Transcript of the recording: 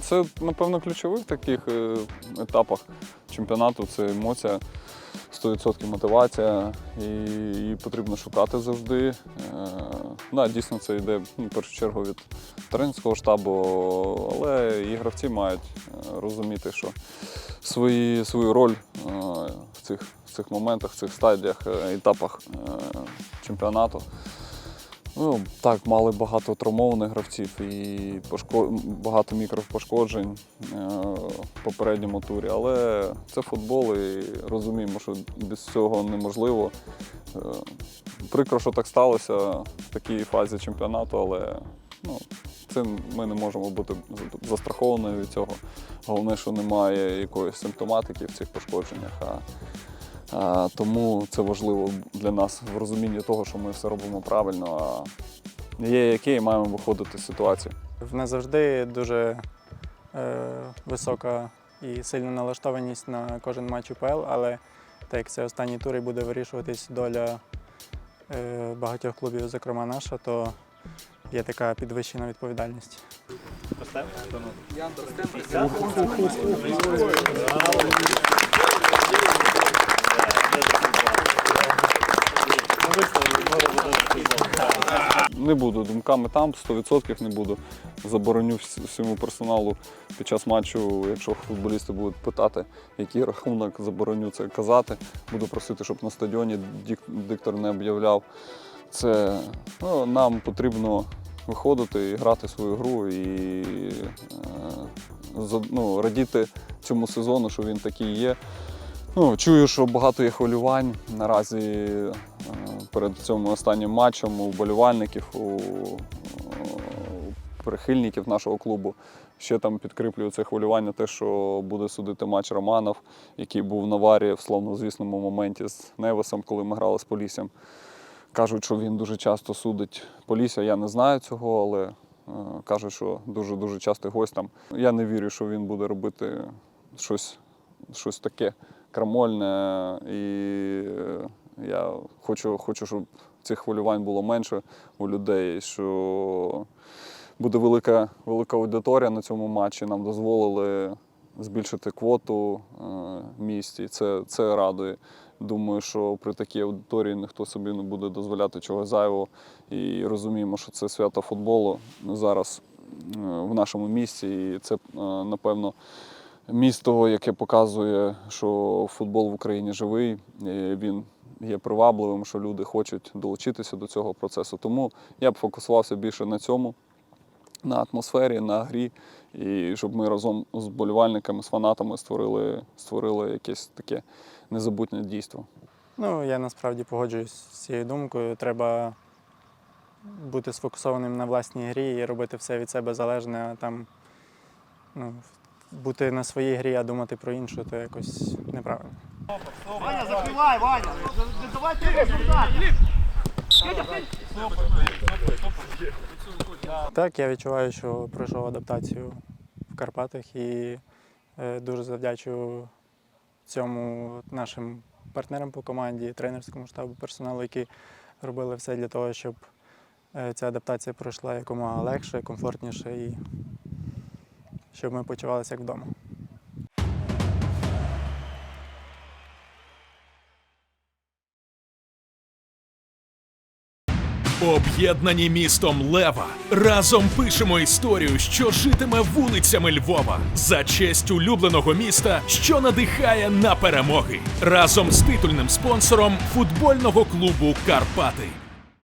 це, напевно, ключових таких е, етапах чемпіонату це емоція, 100% мотивація, і її потрібно шукати завжди. Е, да, дійсно, це йде ну, в першу чергу від тренерського штабу, але і гравці мають е, розуміти, що свої, свою роль е, в цих, в цих моментах, в цих стадіях, е, етапах е, чемпіонату. Ну, так, мали багато травмованих гравців і пошко... багато мікропошкоджень е, в попередньому турі. Але це футбол і розуміємо, що без цього неможливо. Е, прикро, що так сталося в такій фазі чемпіонату, але ну, це ми не можемо бути застраховані від цього. Головне, що немає якоїсь симптоматики в цих пошкодженнях. А, тому це важливо для нас в розумінні того, що ми все робимо правильно. А є яке і маємо виходити з ситуації. В нас завжди дуже е, висока і сильна налаштованість на кожен матч УПЛ, але так як це останній тур і буде вирішуватись доля е, багатьох клубів, зокрема наша, то є така підвищена відповідальність. Не буду думками там, 100% не буду. Забороню всьому персоналу під час матчу, якщо футболісти будуть питати, який рахунок, забороню це казати. Буду просити, щоб на стадіоні диктор не об'являв. Це ну, нам потрібно виходити і грати свою гру і е, ну, радіти цьому сезону, що він такий є. Ну, чую, що багато є хвилювань наразі е, перед цим останнім матчем у болівальників, у, прихильників нашого клубу. Ще там підкріплюю це хвилювання, те, що буде судити матч Романов, який був на варі в славнозвісному моменті з Невесом, коли ми грали з Поліссям. Кажуть, що він дуже часто судить Полісся. Я не знаю цього, але е, кажуть, що дуже-дуже частий гость там. Я не вірю, що він буде робити щось, щось таке крамольне. І я хочу, хочу, щоб цих хвилювань було менше у людей, що буде велика, велика аудиторія на цьому матчі. Нам дозволили збільшити квоту е, місць, і це, це радує. Думаю, що при такій аудиторії ніхто собі не буде дозволяти чогось зайвого. І розуміємо, що це свято футболу зараз е, в нашому місті. І це, е, напевно, місто, яке показує, що футбол в Україні живий, він є привабливим, що люди хочуть долучитися до цього процесу. Тому я б фокусувався більше на цьому, на атмосфері, на грі, і щоб ми разом з болівальниками, з фанатами створили, створили якесь таке незабутнє дійство. Ну, я насправді погоджуюсь з цією думкою. Треба бути сфокусованим на власній грі і робити все від себе залежне, а там ну, бути на своїй грі, а думати про іншу, то якось неправильно. Ваня, закрывай, Ваня! Не давай! Так, я відчуваю, що пройшов адаптацію в Карпатах і е, дуже завдячую цьому нашим партнерам по команді, тренерському штабу, персоналу, які робили все для того, щоб е, ця адаптація пройшла якомога легше, комфортніше і щоб ми почувалися як вдома. Об'єднані містом Лева разом пишемо історію, що житиме вулицями Львова за честь улюбленого міста, що надихає на перемоги разом з титульним спонсором футбольного клубу Карпати.